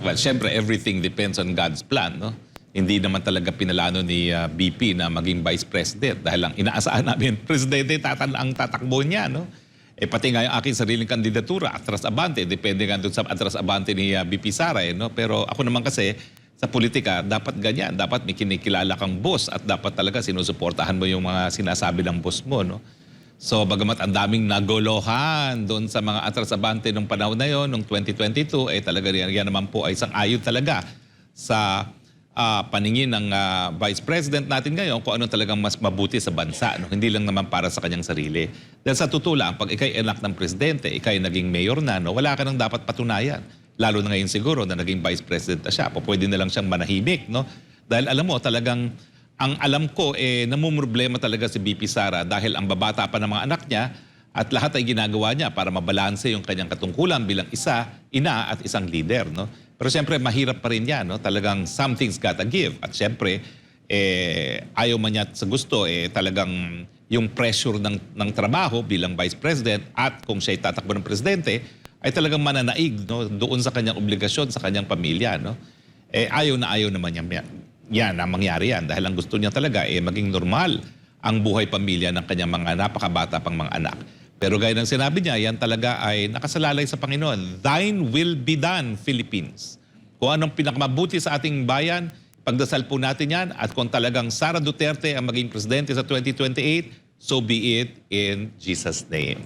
Well, syempre, everything depends on God's plan, no? Hindi naman talaga pinalano ni ah, BP na maging vice president dahil ang inaasahan namin, presidente tatan ang tatakbo niya, no? Eh pati nga yung aking sariling kandidatura, atras abante, depende nga doon sa atras abante ni ah, BP Sara, eh, no? Pero ako naman kasi, sa politika, dapat ganyan. Dapat may kinikilala kang boss at dapat talaga sinusuportahan mo yung mga sinasabi ng boss mo, no? So, bagamat ang daming nagolohan doon sa mga atras abante nung panahon na yon, nung 2022, eh talaga yan, yan naman po ay isang ayod talaga sa ah, paningin ng ah, Vice President natin ngayon kung ano talagang mas mabuti sa bansa. No? Hindi lang naman para sa kanyang sarili. Dahil sa totoo pag ikay anak ng presidente, ikay naging mayor na, no? wala ka nang dapat patunayan. Lalo na ngayon siguro na naging Vice President na siya. Po, pwede na lang siyang manahimik. No? Dahil alam mo, talagang ang alam ko, eh, namumroblema talaga si BP Sara dahil ang babata pa ng mga anak niya at lahat ay ginagawa niya para mabalanse yung kanyang katungkulan bilang isa, ina at isang leader. No? Pero siyempre, mahirap pa rin yan. No? Talagang something's gotta give. At siyempre, eh, ayaw man niya sa gusto, eh, talagang yung pressure ng, ng trabaho bilang Vice President at kung siya tatakbo ng Presidente, ay talagang mananaig no? doon sa kanyang obligasyon sa kanyang pamilya. No? Eh, ayaw na ayaw naman niya yan ang mangyari yan dahil ang gusto niya talaga eh maging normal ang buhay pamilya ng kanyang mga napakabata pang mga anak. Pero gaya ng sinabi niya, yan talaga ay nakasalalay sa Panginoon. Thine will be done, Philippines. Kung anong pinakamabuti sa ating bayan, pagdasal po natin yan. At kung talagang Sara Duterte ang maging presidente sa 2028, so be it in Jesus' name.